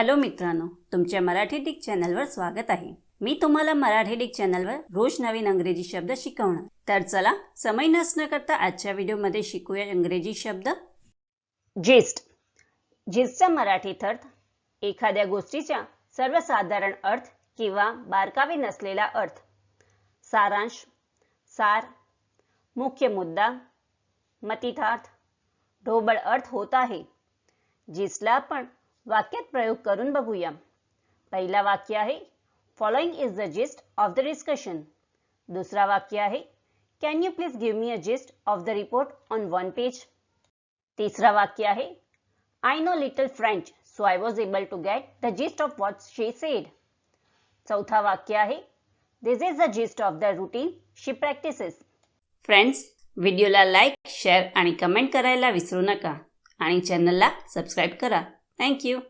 Hello मित्रांनो तुमच्या Marathi Dick चॅनलवर स्वागत आहे. मी तुम्हाला मराठी डिक चॅनलवर रोज नवीन अंग्रेजी शब्द शिकवणार. तर चला समय नसणं करता आजच्या व्हिडिओमध्ये शिकूया इंग्रजी शब्द. जेस्ट. जेस्टचा मराठीत अर्थ एखाद्या गोष्टीचा सर्वसाधारण अर्थ किंवा बारकावे नसलेला अर्थ. सारांश सार मुख्य मुद्दा मतितार्थ ढोबळ अर्थ होत आहे. जिसला आपण वाक्यात प्रयोग करून बघूया. पहिला वाक्य आहे following is the gist of the discussion दुसरा वाक्य आहे can you please give me a gist of the report on one page तिसरा वाक्य आहे I know little French so I was able to get the gist of what she said चौथा वाक्य आहे this is the gist of the routine she practices friends व्हिडिओला like share आणि comment करायला विसरू नका. आणि चॅनलला सबस्क्राईब करा. Thank you.